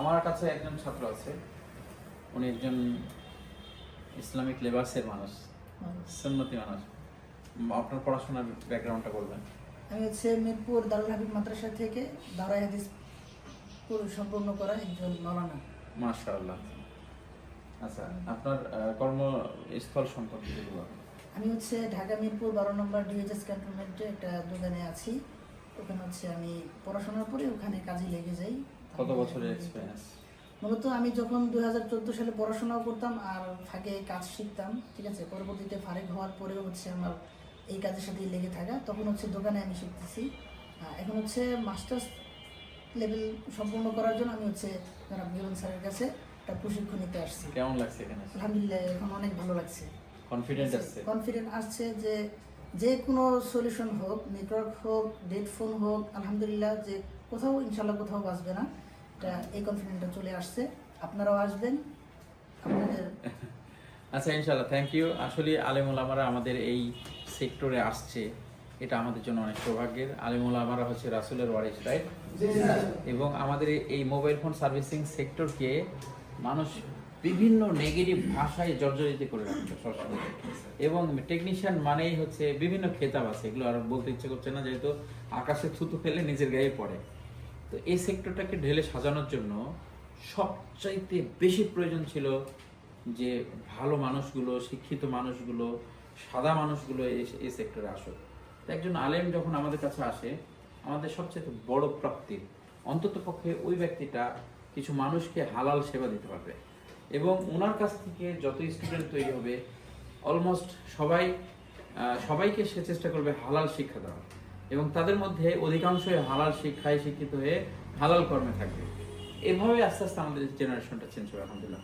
আমার কাছে একজন ছাত্র আছে। উনি একজন ইসলামিক লেবাসের মানুষ সুন্নতি মানুষ। আপনার পড়াশোনার ব্যাকগ্রাউন্ডটা বলবেন। আমি হচ্ছে মিরপুর দারুল হাবিব মাদ্রাসা থেকে দারাই হাদিস পুরো সম্পূর্ণ করা একজন মৌলানা মাশাআল্লাহ। আচ্ছা আপনার কর্মস্থল সম্পর্কে। আমি হচ্ছে ঢাকা মিরপুর বারো নম্বর ডিএইচএস ক্যান্টনমেন্টে একটা দোকানে আছি। ওখানে হচ্ছে আমি পড়াশোনার পরে ওখানে কাজে লেগে যাই। কত বছরের এক্সপিরিয়েন্স মূলত আমি যখন দুই হাজার চোদ্দ সালে পড়াশোনাও করতাম আর ফাঁকে কাজ শিখতাম ঠিক আছে? পরবর্তীতে ফারেক হওয়ার পরেও হচ্ছে আমার এই কাজের লেগে থাকা। তখন হচ্ছে দোকানে আমি শিখতেছি। এখন হচ্ছে মাস্টার্স লেভেল সম্পূর্ণ করার জন্য আমি হচ্ছে মিলন স্যারের কাছে একটা প্রশিক্ষণ নিতে আসছি। কেমন লাগছে এখানে? আলহামদুলিল্লাহ এখন অনেক ভালো লাগছে। কনফিডেন্ট আসছে কনফিডেন্ট আসছে যে যে কোনো সলিউশন হোক নেটওয়ার্ক হোক ডেট ফোন হোক আলহামদুলিল্লাহ যে কোথাও ইনশাল্লাহ কোথাও বাঁচবে না। এটা এই কনফিডেন্টটা চলে আসছে। আপনারাও আসবেন। আপনাদের আচ্ছা ইনশাআল্লাহ থ্যাংক ইউ আসলে আলেমুল আমারা আমাদের এই সেক্টরে আসছে। এটা আমাদের জন্য অনেক সৌভাগ্যের। আলেমুল আমারা হচ্ছে রাসুলের ওয়ারিস রাইট এবং আমাদের এই মোবাইল ফোন সার্ভিসিং সেক্টরকে মানুষ বিভিন্ন নেগেটিভ ভাষায় জর্জরিত করে রাখছে সবসময়। এবং টেকনিশিয়ান মানেই হচ্ছে বিভিন্ন খেতাব আছে। এগুলো আর বলতে ইচ্ছে করছে না যেহেতু আকাশে থুতু ফেলে নিজের গায়ে পড়ে। তো এই সেক্টরটাকে ঢেলে সাজানোর জন্য সবচাইতে বেশি প্রয়োজন ছিল যে ভালো মানুষগুলো, শিক্ষিত মানুষগুলো, সাদা মানুষগুলো এই- সেক্টরে আসুক। তো একজন আলেম যখন আমাদের কাছে আসে, আমাদের সবচেয়ে বড় প্রাপ্তি অন্তত পক্ষে ওই ব্যক্তিটা কিছু মানুষকে হালাল সেবা দিতে পারবে এবং ওনার কাছ থেকে যত স্টুডেন্ট তৈরি হবে অলমোস্ট সবাই সবাইকে সে চেষ্টা করবে হালাল শিক্ষা দেওয়ার। এবং তাদের মধ্যে অধিকাংশই হালাল শিক্ষায় শিক্ষিত হয়ে হালাল কর্মে থাকবে। এভাবে আস্তে আস্তে আমাদের জেনারেশনটা চেঞ্জ হবে, আলহামদুলিল্লাহ।